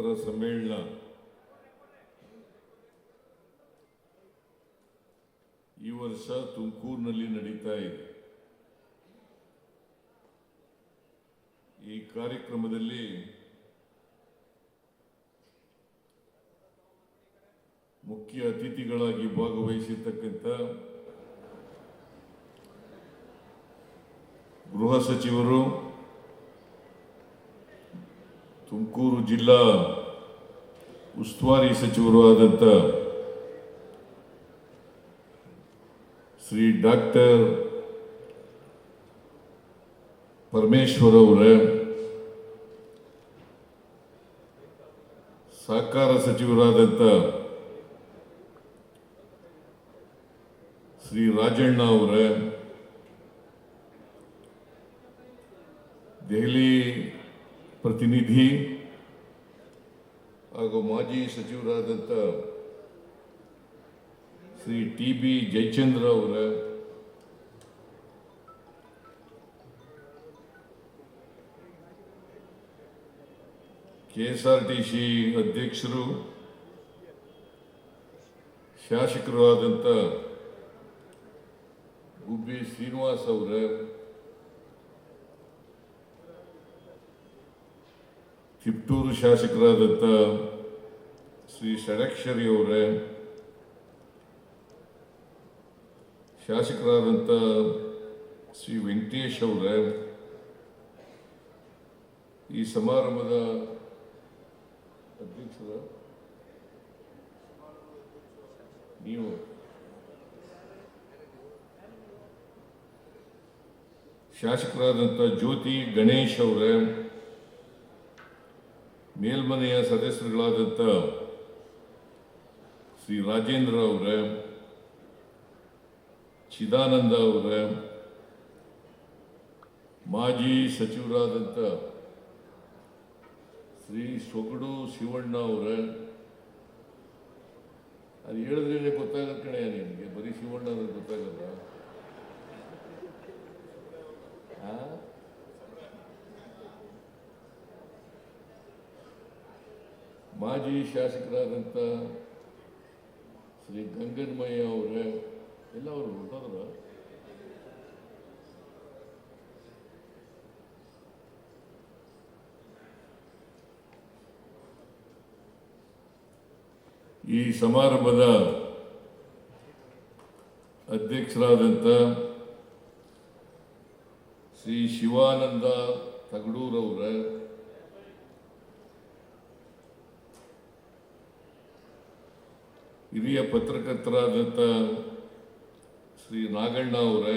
ಕಾರ್ಯನಿರತ ಸಮ್ಮೇಳನ. ಈ ವರ್ಷ ತುಮಕೂರಿನಲ್ಲಿ ನಡೀತಾ ಇದೆ. ಈ ಕಾರ್ಯಕ್ರಮದಲ್ಲಿ ಮುಖ್ಯ ಅತಿಥಿಗಳಾಗಿ ಭಾಗವಹಿಸಿರ್ತಕ್ಕಂಥ ಗೃಹ ಸಚಿವರು ತುಮಕೂರು ಜಿಲ್ಲಾ ಉಸ್ತುವಾರಿ ಸಚಿವರು ಆದಂಥ ಶ್ರೀ ಡಾಕ್ಟರ್ ಪರಮೇಶ್ವರ್ ಅವರೇ, ಸಹಕಾರ ಸಚಿವರಾದಂಥ ಶ್ರೀ ರಾಜಣ್ಣ ಅವರೇ, ದೆಹಲಿ ಪ್ರತಿನಿಧಿ ಹಾಗೂ ಮಾಜಿ ಸಚಿವರಾದಂಥ ಶ್ರೀ ಟಿ ಬಿ ಜಯಚಂದ್ರ ಅವರ K S R T C ಅಧ್ಯಕ್ಷರು ಶಾಸಕರು ಆದಂಥ ಗುಬ್ಬಿ ಶ್ರೀನಿವಾಸ್ ಅವರ ತಿಪ್ಟೂರು ಶಾಸಕರಾದಂಥ ಶ್ರೀ ಷಡಕ್ಷರಿ ಅವರೇ ಶಾಸಕರಾದಂಥ ಶ್ರೀ ವೆಂಕಟೇಶ್ ಅವರೇ, ಈ ಸಮಾರಂಭದ ಅಧ್ಯಕ್ಷರ ನೀವು. ಶಾಸಕರಾದಂಥ ಜ್ಯೋತಿ ಗಣೇಶ್ ಅವರೇ ಮೇಲ್ಮನೆಯ ಸದಸ್ಯರುಗಳಾದಂಥ ಶ್ರೀ ರಾಜೇಂದ್ರ ಅವರ, ಚಿದಾನಂದ ಅವರ, ಮಾಜಿ ಸಚಿವರಾದಂಥ ಶ್ರೀ ಸೊಗಡು ಶಿವಣ್ಣ ಅವರ. ಅದು ಹೇಳಿದ್ರೆ ಗೊತ್ತಾಗಲ್ಲ ಕಣೆ ನಿಮಗೆ ಬರೀ ಶಿವಣ್ಣ ಅಂದ್ರೆ ಗೊತ್ತಾಗಲ್ಲ ಮಾಜಿ ಶಾಸಕರಾದಂಥ ಶ್ರೀ ಗಂಗನ್ಮಯ್ಯ ಅವರೇ ಎಲ್ಲ ಅವರು ಹೊರಟದ್ರು. ಈ ಸಮಾರಂಭದ ಅಧ್ಯಕ್ಷರಾದಂಥ ಶ್ರೀ ಶಿವಾನಂದ ತಗಡೂರವರ ಹಿರಿಯ ಪತ್ರಕರ್ತರಾದಂಥ ಶ್ರೀ ನಾಗಣ್ಣ ಅವರೇ,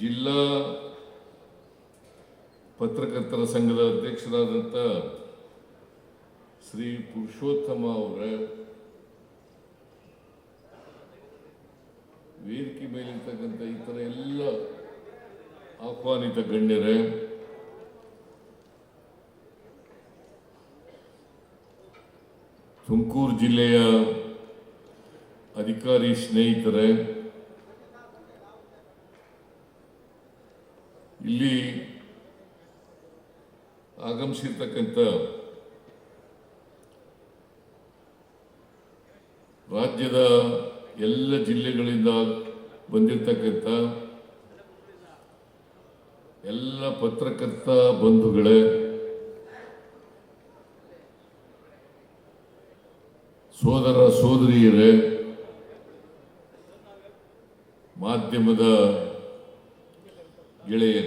ಜಿಲ್ಲಾ ಪತ್ರಕರ್ತರ ಸಂಘದ ಅಧ್ಯಕ್ಷರಾದಂಥ ಶ್ರೀ ಪುರುಷೋತ್ತಮ ಅವರೇ, ವೇದಿಕೆ ಮೇಲಿರ್ತಕ್ಕಂಥ ಥರ ಎಲ್ಲ ಆಹ್ವಾನಿತ ಗಣ್ಯರೇ ತುಮಕೂರು ಜಿಲ್ಲೆಯ ಅಧಿಕಾರಿ ಸ್ನೇಹಿತರೆ ಇಲ್ಲಿ ಆಗಮಿಸಿರ್ತಕ್ಕಂಥ ರಾಜ್ಯದ ಎಲ್ಲ ಜಿಲ್ಲೆಗಳಿಂದ ಬಂದಿರತಕ್ಕಂಥ ಎಲ್ಲ ಪತ್ರಕರ್ತ ಬಂಧುಗಳೇ ಸೋದರ ಸೋದರಿಯರೇ, ಮಾಧ್ಯಮದ ಗೆಳೆಯರೇ,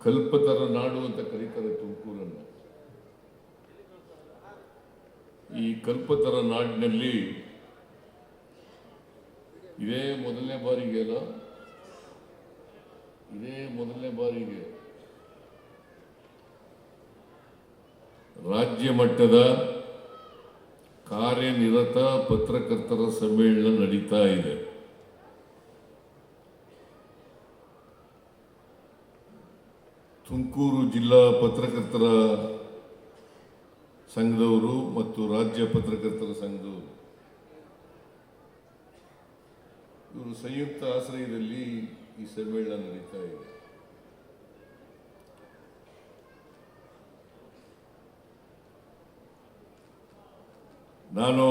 ಕಲ್ಪತರ ನಾಡು ಅಂತ ಕರೀತಾರೆ ತುಮಕೂರನ್ನು. ಈ ಕಲ್ಪತರ ನಾಡಿನಲ್ಲಿ ಇದೇ ಮೊದಲನೇ ಬಾರಿಗೆ ಅಲ್ಲ? ಇದೇ ಮೊದಲನೇ ಬಾರಿಗೆ. ರಾಜ್ಯ ಮಟ್ಟದ ಕಾರ್ಯನಿರತ ಪತ್ರಕರ್ತರ ಸಮ್ಮೇಳನ ನಡೀತಾ ಇದೆ. ತುಮಕೂರು ಜಿಲ್ಲಾ ಪತ್ರಕರ್ತರ ಸಂಘದವರು ಮತ್ತು ರಾಜ್ಯ ಪತ್ರಕರ್ತರ ಸಂಘದವರು. ಇವರು ಸಂಯುಕ್ತ ಆಶ್ರಯದಲ್ಲಿ ಈ ಸಮ್ಮೇಳನ ನಡೀತಾ ಇದೆ. ನಾನು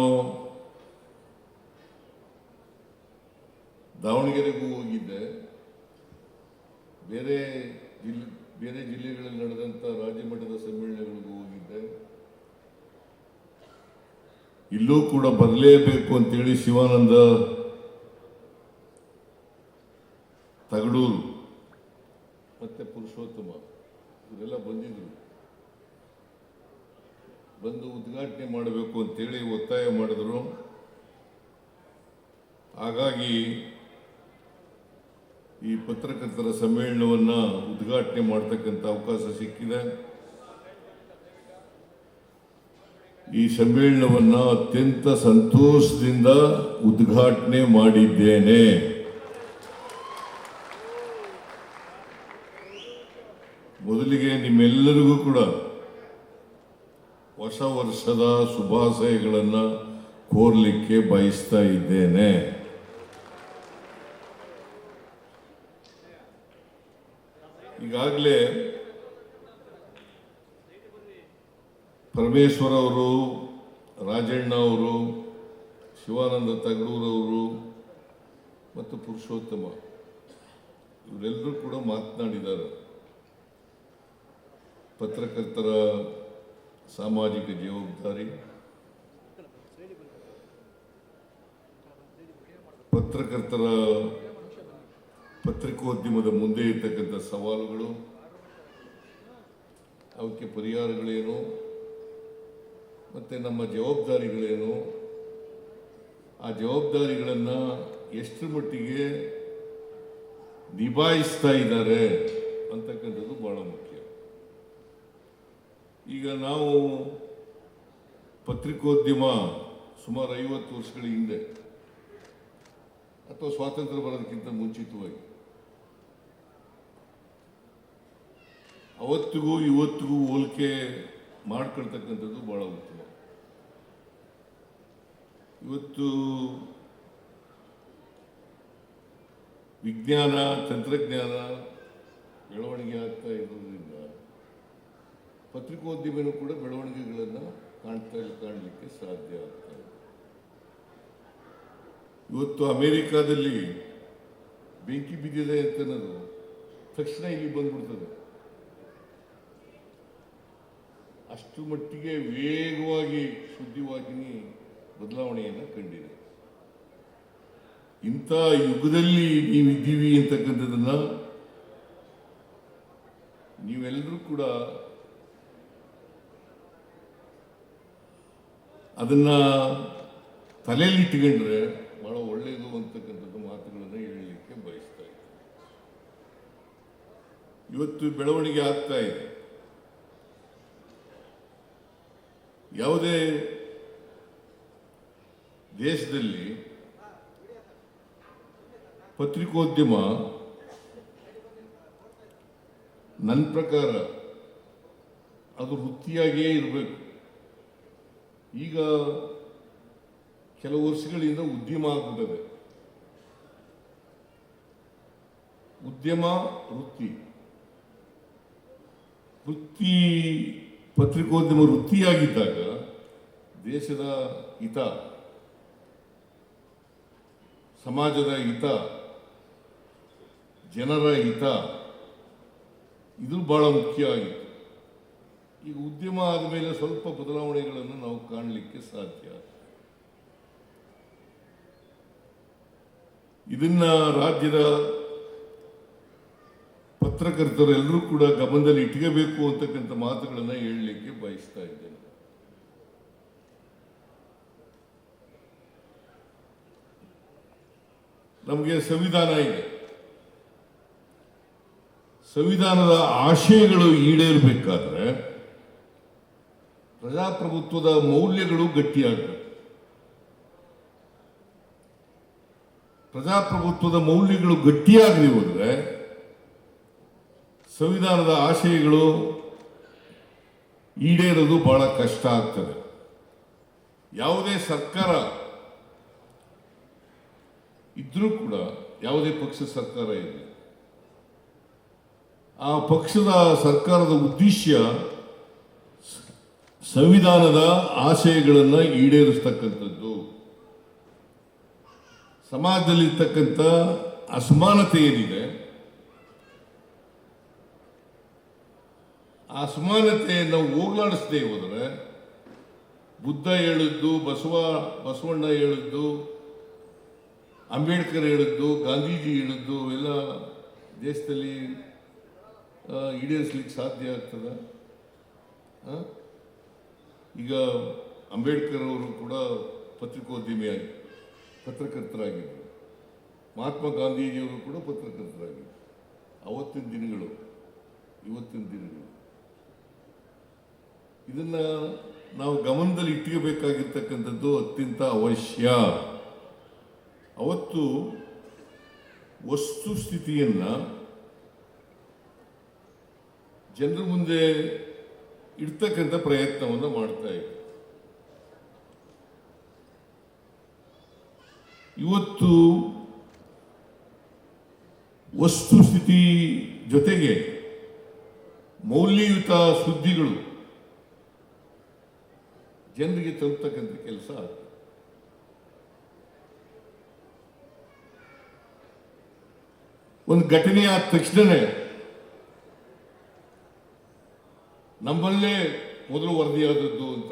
ದಾವಣಗೆರೆಗೂ ಹೋಗಿದ್ದೆ. ಬೇರೆ ಜಿಲ್ಲೆ ಬೇರೆ ಜಿಲ್ಲೆಗಳಲ್ಲಿ ನಡೆದಂಥ ರಾಜ್ಯ ಮಟ್ಟದ ಸಮ್ಮೇಳನಗಳಿಗೂ ಹೋಗಿದ್ದೆ. ಇಲ್ಲೂ ಕೂಡ ಬರಲೇಬೇಕು ಅಂತೇಳಿ ಶಿವಾನಂದ ತಗಡೂರು ಮತ್ತೆ ಪುರುಷೋತ್ತಮ ಇವರೆಲ್ಲ ಬಂದಿದ್ರು ಬಂದು ಉದ್ಘಾಟನೆ ಮಾಡಬೇಕು ಅಂತೇಳಿ ಒತ್ತಾಯ ಮಾಡಿದ್ರು. ಹಾಗಾಗಿ ಈ ಪತ್ರಕರ್ತರ ಸಮ್ಮೇಳನವನ್ನ ಉದ್ಘಾಟನೆ ಮಾಡ್ತಕ್ಕಂಥ ಅವಕಾಶ ಸಿಕ್ಕಿದೆ. ಈ ಸಮ್ಮೇಳನವನ್ನ ಅತ್ಯಂತ ಸಂತೋಷದಿಂದ ಉದ್ಘಾಟನೆ ಮಾಡಿದ್ದೇನೆ. ಮೊದಲಿಗೆ ನಿಮ್ಮೆಲ್ಲರಿಗೂ ಕೂಡ ಹೊಸ ವರ್ಷದ ಶುಭಾಶಯಗಳನ್ನು ಕೋರ್ಲಿಕ್ಕೆ ಬಯಸ್ತಾ ಇದ್ದೇನೆ. ಈಗಾಗಲೇ ಪರಮೇಶ್ವರ ಅವರು, ರಾಜಣ್ಣ ಅವರು, ಶಿವಾನಂದ ತಗಡೂರವರು ಮತ್ತು ಪುರುಷೋತ್ತಮ, ಇವರೆಲ್ಲರೂ ಕೂಡ ಮಾತನಾಡಿದ್ದಾರೆ. ಪತ್ರಕರ್ತರ ಸಾಮಾಜಿಕ ಜವಾಬ್ದಾರಿ, ಪತ್ರಕರ್ತರ ಪತ್ರಿಕೋದ್ಯಮದ ಮುಂದೆ ಇರ್ತಕ್ಕಂಥ ಸವಾಲುಗಳು, ಅವಕ್ಕೆ ಪರಿಹಾರಗಳೇನು, ಮತ್ತು ನಮ್ಮ ಜವಾಬ್ದಾರಿಗಳೇನು, ಆ ಜವಾಬ್ದಾರಿಗಳನ್ನು ಎಷ್ಟರ ಮಟ್ಟಿಗೆ ನಿಭಾಯಿಸ್ತಾ ಇದ್ದಾರೆ ಅಂತಕ್ಕಂಥದ್ದು ಭಾಳ ಮುಖ್ಯ. ಈಗ ನಾವು ಪತ್ರಿಕೋದ್ಯಮ ಸುಮಾರು ಐವತ್ತು ವರ್ಷಗಳ ಹಿಂದೆ ಅಥವಾ ಸ್ವಾತಂತ್ರ್ಯ ಬರೋದಕ್ಕಿಂತ ಮುಂಚಿತವಾಗಿ, ಅವತ್ತಿಗೂ ಇವತ್ತಿಗೂ ಹೋಲಿಕೆ ಮಾಡ್ಕೊಳ್ತಕ್ಕಂಥದ್ದು ಬಹಳ ಉತ್ತಮ. ಇವತ್ತು ವಿಜ್ಞಾನ, ತಂತ್ರಜ್ಞಾನ ಬೆಳವಣಿಗೆ ಆಗ್ತಾ ಇರೋದ್ರಿಂದ ಪತ್ರಿಕೋದ್ಯಮನೂ ಕೂಡ ಬೆಳವಣಿಗೆಗಳನ್ನು ಕಾಣ್ತಾ ಕಾಣಲಿಕ್ಕೆ ಸಾಧ್ಯ ಆಗ್ತಾ ಇವತ್ತು ಅಮೆರಿಕಾದಲ್ಲಿ ಬೆಂಕಿ ಬಿದ್ದಿದೆ ಅಂತ ಅನ್ನೋದು ತಕ್ಷಣ ಇಲ್ಲಿ ಬಂದ್ಬಿಡ್ತದೆ. ಅಷ್ಟು ಮಟ್ಟಿಗೆ ವೇಗವಾಗಿ ಸುದ್ದಿವಾಹಿನಿ ಬದಲಾವಣೆಯನ್ನು ಕಂಡಿದೆ. ಇಂಥ ಯುಗದಲ್ಲಿ ನೀವಿದ್ದೀವಿ ಅಂತಕ್ಕಂಥದ್ದನ್ನ ನೀವೆಲ್ಲರೂ ಕೂಡ ಅದನ್ನ ತಲೆಯಲ್ಲಿ ಇಟ್ಕೊಂಡ್ರೆ ಬಹಳ ಒಳ್ಳೆಯದು ಅಂತಕ್ಕಂಥದ್ದು ಮಾತುಗಳನ್ನು ಹೇಳಲಿಕ್ಕೆ ಬಯಸ್ತಾ ಇವತ್ತು ಬೆಳವಣಿಗೆ ಆಗ್ತಾ ಇದೆ. ಯಾವುದೇ ದೇಶದಲ್ಲಿ ಪತ್ರಿಕೋದ್ಯಮ ನನ್ನ ಪ್ರಕಾರ ಅದು ವೃತ್ತಿಯಾಗಿಯೇ ಇರಬೇಕು. ಈಗ ಕೆಲವು ವರ್ಷಗಳಿಂದ ಉದ್ಯಮ ಆಗ್ಬಿಟ್ಟದೆ. ಉದ್ಯಮ, ವೃತ್ತಿ. ವೃತ್ತಿ ಪತ್ರಿಕೋದ್ಯಮ ವೃತ್ತಿಯಾಗಿದ್ದಾಗ ದೇಶದ ಹಿತ, ಸಮಾಜದ ಹಿತ, ಜನರ ಹಿತ, ಇದು ಬಹಳ ಮುಖ್ಯ ಆಗಿತ್ತು. ಈಗ ಉದ್ಯಮ ಆದಮೇಲೆ ಸ್ವಲ್ಪ ಬದಲಾವಣೆಗಳನ್ನು ನಾವು ಕಾಣಲಿಕ್ಕೆ ಸಾಧ್ಯ. ಇದನ್ನ ರಾಜ್ಯದ ಪತ್ರಕರ್ತರೆಲ್ಲರೂ ಕೂಡ ಗಮನದಲ್ಲಿ ಇಟ್ಕೋಬೇಕು ಅಂತಕ್ಕಂಥ ಮಾತುಗಳನ್ನು ಹೇಳಲಿಕ್ಕೆ ಬಯಸ್ತಾ ಇದ್ದೇನೆ. ನಮಗೆ ಸಂವಿಧಾನ ಇದೆ. ಸಂವಿಧಾನದ ಆಶಯಗಳು ಈಡೇರಬೇಕಾದ್ರೆ ಪ್ರಜಾಪ್ರಭುತ್ವದ ಮೌಲ್ಯಗಳು ಗಟ್ಟಿಯಾಗಬೇಕು ಪ್ರಜಾಪ್ರಭುತ್ವದ ಮೌಲ್ಯಗಳು ಗಟ್ಟಿಯಾಗಲಿ ಹೋದರೆ ಸಂವಿಧಾನದ ಆಶಯಗಳು ಈಡೇರೋದು ಬಹಳ ಕಷ್ಟ ಆಗ್ತದೆ. ಯಾವುದೇ ಸರ್ಕಾರ ಇದ್ರೂ ಕೂಡ ಯಾವುದೇ ಪಕ್ಷ ಸರ್ಕಾರ ಇಲ್ಲ. ಆ ಪಕ್ಷದ ಸರ್ಕಾರದ ಉದ್ದೇಶ ಸಂವಿಧಾನದ ಆಶಯಗಳನ್ನು ಈಡೇರಿಸ್ತಕ್ಕಂಥದ್ದು ಸಮಾಜದಲ್ಲಿರ್ತಕ್ಕಂಥ ಅಸಮಾನತೆ ಏನಿದೆ ಆ ಅಸಮಾನತೆಯನ್ನು ಹೋಗಲಾಡಿಸದೆ ಹೋದರೆ ಬುದ್ಧ ಹೇಳಿದ್ದು, ಬಸವ, ಬಸವಣ್ಣ ಹೇಳಿದ್ದು, ಅಂಬೇಡ್ಕರ್ ಹೇಳಿದ್ದು, ಗಾಂಧೀಜಿ ಹೇಳಿದ್ದು ಎಲ್ಲ ದೇಶದಲ್ಲಿ ಈಡೇರಿಸ್ಲಿಕ್ಕೆ ಸಾಧ್ಯ ಆಗ್ತದೆ? ಈಗ ಅಂಬೇಡ್ಕರ್ ಅವರು ಕೂಡ ಪತ್ರಿಕೋದ್ಯಮಿಯಾಗಿ, ಪತ್ರಕರ್ತರಾಗಿದ್ದರು. ಮಹಾತ್ಮ ಗಾಂಧೀಜಿಯವರು ಕೂಡ ಪತ್ರಕರ್ತರಾಗಿದ್ದರು. ಅವತ್ತಿನ ದಿನಗಳು, ಇವತ್ತಿನ ದಿನಗಳು. ಇದನ್ನ ನಾವು ಗಮನದಲ್ಲಿ ಇಟ್ಕೋಬೇಕಾಗಿರ್ತಕ್ಕಂಥದ್ದು ಅತ್ಯಂತ ಅವಶ್ಯ. ಅವತ್ತು ವಸ್ತು ಸ್ಥಿತಿಯನ್ನ ಜನರ ಮುಂದೆ ಇಡ್ತಕ್ಕಂಥ ಪ್ರಯತ್ನವನ್ನು ಮಾಡ್ತಾ ಇದೆ ಇವತ್ತು ವಸ್ತುಸ್ಥಿತಿ ಜೊತೆಗೆ ಮೌಲ್ಯಯುತ ಸುದ್ದಿಗಳು ಜನರಿಗೆ ತಲುಪ್ತಕ್ಕಂಥ ಕೆಲಸ ಒಂದು ಘಟನೆ ಆದ ತಕ್ಷಣವೇ ನಮ್ಮಲ್ಲೇ ಮೊದಲು ವರದಿಯಾದದ್ದು ಅಂತ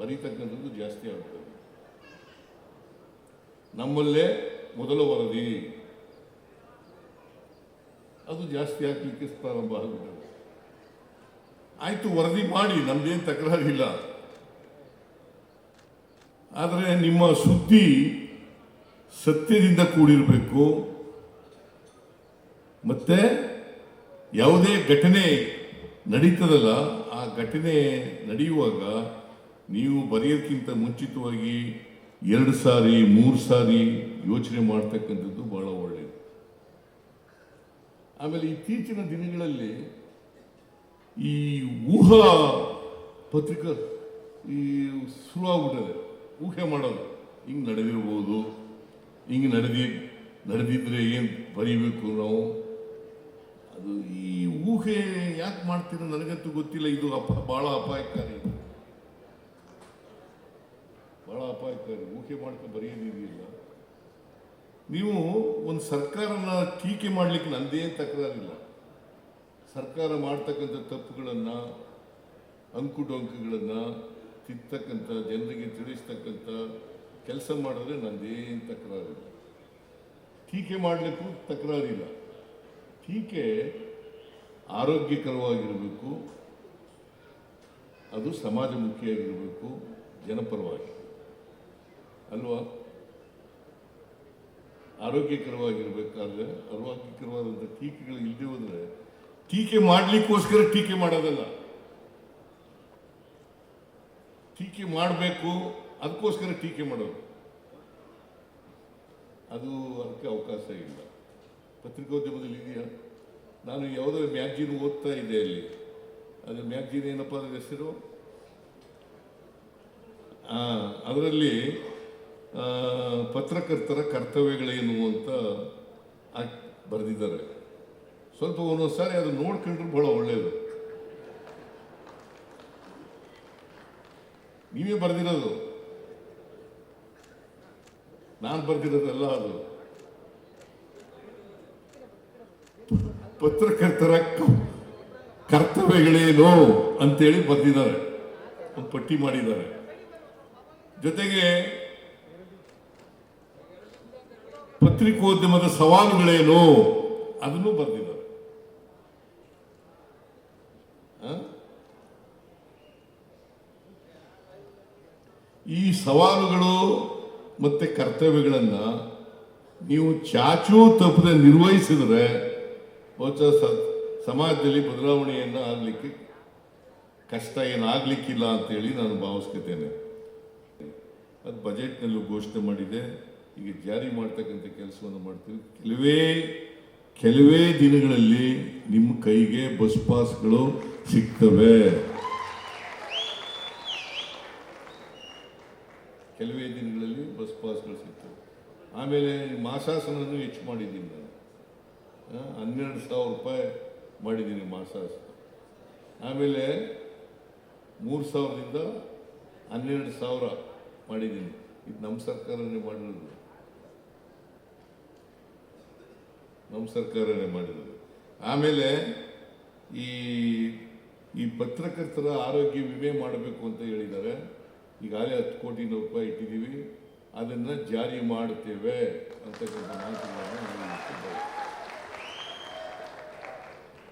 ಬರೀತಕ್ಕಂಥದ್ದು ಜಾಸ್ತಿ ಆಗ್ತದೆ ನಮ್ಮಲ್ಲೇ ಮೊದಲ ವರದಿ. ಅದು ಜಾಸ್ತಿ ಆಗ್ಲಿಕ್ಕೆ ಪ್ರಾರಂಭ ಆಗುತ್ತೆ. ಆಯಿತು, ವರದಿ ಮಾಡಿ, ನಮ್ದೇನು ತಕರಾರಿಲ್ಲ. ಆದರೆ ನಿಮ್ಮ ಸುದ್ದಿ ಸತ್ಯದಿಂದ ಕೂಡಿರಬೇಕು. ಮತ್ತೆ ಯಾವುದೇ ಘಟನೆ ನಡೀತದಲ್ಲ, ಆ ಘಟನೆ ನಡೆಯುವಾಗ ನೀವು ಬರೆಯೋಕ್ಕಿಂತ ಮುಂಚಿತವಾಗಿ ಎರಡು ಸಾರಿ, ಮೂರು ಸಾರಿ ಯೋಚನೆ ಮಾಡ್ತಕ್ಕಂಥದ್ದು ಬಹಳ ಒಳ್ಳೆಯದು ಆಮೇಲೆ ಇತ್ತೀಚಿನ ದಿನಗಳಲ್ಲಿ ಈ ಊಹಾ ಪತ್ರಿಕಾ ಈ ಶುರುವಾಗ್ಬಿಟ್ಟಿದೆ. ಊಹೆ ಮಾಡೋದು, ಹಿಂಗೆ ನಡೆದಿರ್ಬೋದು, ಹಿಂಗೆ ನಡೆದಿ, ನಡೆದಿದ್ರೆ ಏನು ಬರೀಬೇಕು ನಾವು? ಅದು ಈ ಊಹೆ ಯಾಕೆ ಮಾಡ್ತೀರ ನನಗಂತೂ ಗೊತ್ತಿಲ್ಲ. ಇದು ಅಪ ಭಾಳ ಅಪಾಯಕಾರಿ. ಭಾಳ ಅಪಾಯಕಾರಿ. ಊಹೆ ಮಾಡ್ಕೊಂಡು ಬರೆಯೋದಿದೆಯಲ್ಲ ನೀವು ಒಂದು ಸರ್ಕಾರನ ಟೀಕೆ ಮಾಡಲಿಕ್ಕೆ ನಂದೇ ತಕರಾರಿಲ್ಲ. ಸರ್ಕಾರ ಮಾಡ್ತಕ್ಕಂಥ ತಪ್ಪುಗಳನ್ನು, ಅಂಕುಡೊಂಕುಗಳನ್ನು ತಿತ್ತಕ್ಕಂಥ, ಜನರಿಗೆ ತಿಳಿಸ್ತಕ್ಕಂಥ ಕೆಲಸ ಮಾಡಿದ್ರೆ ನಂದೇನು ತಕರಾರಿಲ್ಲ. ಟೀಕೆ ಮಾಡಲಿಕ್ಕೂ ತಕರಾರಿಲ್ಲ. ಟೀಕೆ ಆರೋಗ್ಯಕರವಾಗಿರಬೇಕು, ಅದು ಸಮಾಜಮುಖಿಯಾಗಿರಬೇಕು, ಜನಪರವಾಗಿ. ಅಲ್ವಾ? ಆರೋಗ್ಯಕರವಾಗಿರಬೇಕಾದ್ರೆ, ಆರೋಗ್ಯಕರವಾದಂಥ ಟೀಕೆಗಳು ಇಲ್ಲದೆ ಹೋದರೆ, ಟೀಕೆ ಮಾಡಲಿಕ್ಕೋಸ್ಕರ ಟೀಕೆ ಮಾಡೋದಲ್ಲ. ಟೀಕೆ ಮಾಡಬೇಕು, ಅದಕ್ಕೋಸ್ಕರ ಟೀಕೆ ಮಾಡೋದು. ಅದು ಅದಕ್ಕೆ ಅವಕಾಶ ಇಲ್ಲ. ಪತ್ರಿಕೋದ್ಯಮದಲ್ಲಿ ಇದೆಯಾ? ನಾನು ಯಾವುದೋ ಮ್ಯಾಗ್ಜಿನ್ ಓದ್ತಾ ಇದ್ದೆ ಅಲ್ಲಿ. ಅದು ಮ್ಯಾಗ್ಜಿನ್ ಏನಪ್ಪ ಅದ್ರ ಹೆಸರು? ಅದರಲ್ಲಿ ಪತ್ರಕರ್ತರ ಕರ್ತವ್ಯಗಳೇನು ಅಂತ ಬರೆದಿದ್ದಾರೆ. ಸ್ವಲ್ಪ ಒಂದೊಂದು ಸಾರಿ ಅದು ನೋಡ್ಕೊಂಡ್ರೆ ಬಹಳ ಒಳ್ಳೆಯದು ನೀವೇ ಬರೆದಿರೋದು. ನಾನು ಬರೆದಿರೋದಲ್ಲ ಅದು. ಪತ್ರಕರ್ತರ ಕರ್ತವ್ಯಗಳೇನು ಅಂತೇಳಿ ಬರೆದಿದ್ದಾರೆ. ಒಂದು ಪಟ್ಟಿ ಮಾಡಿದ್ದಾರೆ. ಜೊತೆಗೆ ಪತ್ರಿಕೋದ್ಯಮದ ಸವಾಲುಗಳೇನು ಅದನ್ನು ಬರೆದಿದ್ದಾರೆ? ಈ ಸವಾಲುಗಳು ಮತ್ತೆ ಕರ್ತವ್ಯಗಳನ್ನು ನೀವು ಚಾಚೂ ತಪ್ಪದೆ ನಿರ್ವಹಿಸಿದ್ರೆ ಸ- ಸಮಾಜದಲ್ಲಿ ಬದಲಾವಣೆಯನ್ನು ಆಗಲಿಕ್ಕೆ ಕಷ್ಟ ಏನಾಗಲಿಕ್ಕಿಲ್ಲ ಅಂತೇಳಿ ನಾನು ಭಾವಿಸ್ಕೊತೇನೆ. ಅದು ಬಜೆಟ್ನಲ್ಲೂ ಘೋಷಣೆ ಮಾಡಿದೆ. ಈಗ ಜಾರಿ ಮಾಡ್ತಕ್ಕಂಥ ಕೆಲಸವನ್ನು ಮಾಡ್ತೀವಿ. ಕೆಲವೇ ಕೆಲವೇ ದಿನಗಳಲ್ಲಿ ನಿಮ್ಮ ಕೈಗೆ ಬಸ್ ಪಾಸ್ಗಳು ಸಿಗ್ತವೆ. ಕೆಲವೇ ದಿನಗಳಲ್ಲಿ ಬಸ್ ಪಾಸ್ಗಳು ಸಿಗ್ತವೆ. ಆಮೇಲೆ ಮಾಸಾಸನ ಹೆಚ್ಚು ಮಾಡಿದ್ದೀನಿ ನಾನು. ಹನ್ನೆರಡು ಸಾವಿರ ರೂಪಾಯಿ ಮಾಡಿದ್ದೀನಿ ಮಾಸ ಆಮೇಲೆ ಮೂರು ಸಾವಿರದಿಂದ ಹನ್ನೆರಡು ಸಾವಿರ ಮಾಡಿದ್ದೀನಿ. ಇದು ನಮ್ಮ ಸರ್ಕಾರನೇ ಮಾಡಿರೋದು. ನಮ್ಮ ಸರ್ಕಾರನೇ ಮಾಡಿರೋದು. ಆಮೇಲೆ ಈ ಈ ಪತ್ರಕರ್ತರ ಆರೋಗ್ಯ ವಿಮೆ ಮಾಡಬೇಕು ಅಂತ ಹೇಳಿದ್ದಾರೆ. ಈಗಾಗಲೇ ಹತ್ತು ಕೋಟಿ ರೂಪಾಯಿ ಇಟ್ಟಿದ್ದೀವಿ. ಅದನ್ನು ಜಾರಿ ಮಾಡುತ್ತೇವೆ ಅಂತಕ್ಕಂಥ ಮಾತುಗಳನ್ನು ಹೇಳಲಿಕ್ಕೆ ಬಯಸ್ತೇನೆ.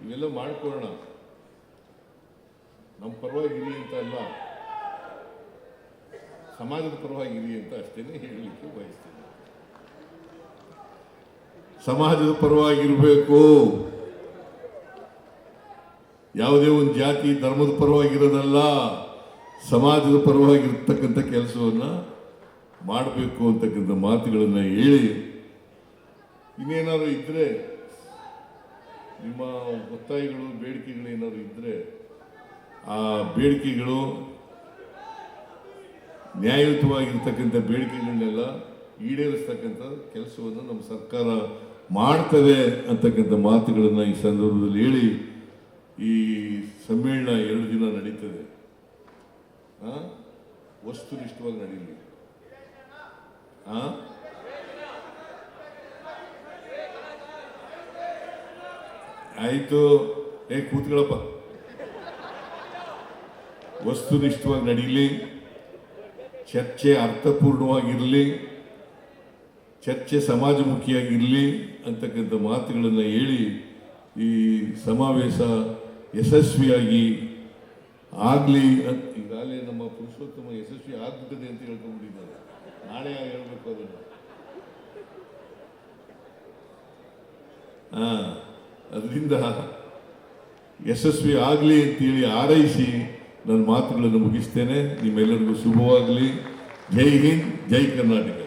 ಇವೆಲ್ಲ ಮಾಡ್ಕೊಳ್ಳೋಣ. ನಮ್ಮ ಪರವಾಗಿರಿ ಅಂತ ಅಲ್ಲ. ಸಮಾಜದ ಪರವಾಗಿರಿ ಅಂತ ಅಷ್ಟೇ ಹೇಳಲಿಕ್ಕೆ ಬಯಸ್ತೇನೆ. ಸಮಾಜದ ಪರವಾಗಿರಬೇಕು. ಯಾವುದೇ ಒಂದು ಜಾತಿ, ಧರ್ಮದ ಪರವಾಗಿರೋದಲ್ಲ. ಸಮಾಜದ ಪರವಾಗಿರ್ತಕ್ಕಂಥ ಕೆಲಸವನ್ನು ಮಾಡಬೇಕು ಅಂತಕ್ಕಂಥ ಮಾತುಗಳನ್ನು ಹೇಳಿ, ಇನ್ನೇನಾದ್ರು ಇದ್ರೆ ನಿಮ್ಮ ಒತ್ತಾಯಗಳು, ಬೇಡಿಕೆಗಳು ಏನಾದರೂ ಇದ್ದರೆ ಆ ಬೇಡಿಕೆಗಳು ನ್ಯಾಯಯುತವಾಗಿರ್ತಕ್ಕಂಥ ಬೇಡಿಕೆಗಳನ್ನೆಲ್ಲ ಈಡೇರಿಸ್ತಕ್ಕಂಥ ಕೆಲಸವನ್ನು ನಮ್ಮ ಸರ್ಕಾರ ಮಾಡ್ತದೆ ಅಂತಕ್ಕಂಥ ಮಾತುಗಳನ್ನು ಈ ಸಂದರ್ಭದಲ್ಲಿ ಹೇಳಿ ಈ ಸಮ್ಮೇಳನ ಎರಡು ದಿನ ನಡೀತದೆ? ವಸ್ತುನಿಷ್ಠವಾಗಿ ನಡೀಲಿ ಆ? ಆಯ್ತು. ಏ, ಕೂತ್ಕೊಳಪ್ಪ. ವಸ್ತುನಿಷ್ಠವಾಗಿ ನಡೀಲಿ. ಚರ್ಚೆ ಅರ್ಥಪೂರ್ಣವಾಗಿರಲಿ. ಚರ್ಚೆ ಸಮಾಜಮುಖಿಯಾಗಿರಲಿ ಅಂತಕ್ಕಂಥ ಮಾತುಗಳನ್ನು ಹೇಳಿ ಈ ಸಮಾವೇಶ ಯಶಸ್ವಿಯಾಗಿ ಆಗಲಿ ಅಂತ ಈಗಾಗಲೇ ನಮ್ಮ ಪುರುಷೋತ್ತಮ ಯಶಸ್ವಿ ಆಗ್ಬಿಟ್ಟಿದೆ ಅಂತ ಹೇಳ್ಕೊಂಡ್ಬಿಟ್ಟಿದ್ದಾರೆ. ನಾಳೆ ಹೇಳಬೇಕು ಅದನ್ನು. ಹಾ. ಅದರಿಂದ ಯಶಸ್ವಿ ಆಗಲಿ ಅಂತೇಳಿ ಆರೈಸಿ ನನ್ನ ಮಾತುಗಳನ್ನು ಮುಗಿಸ್ತೇನೆ. ನಿಮ್ಮೆಲ್ಲರಿಗೂ ಶುಭವಾಗಲಿ. ಜೈ ಹಿಂದ್ ಜೈ ಕರ್ನಾಟಕ.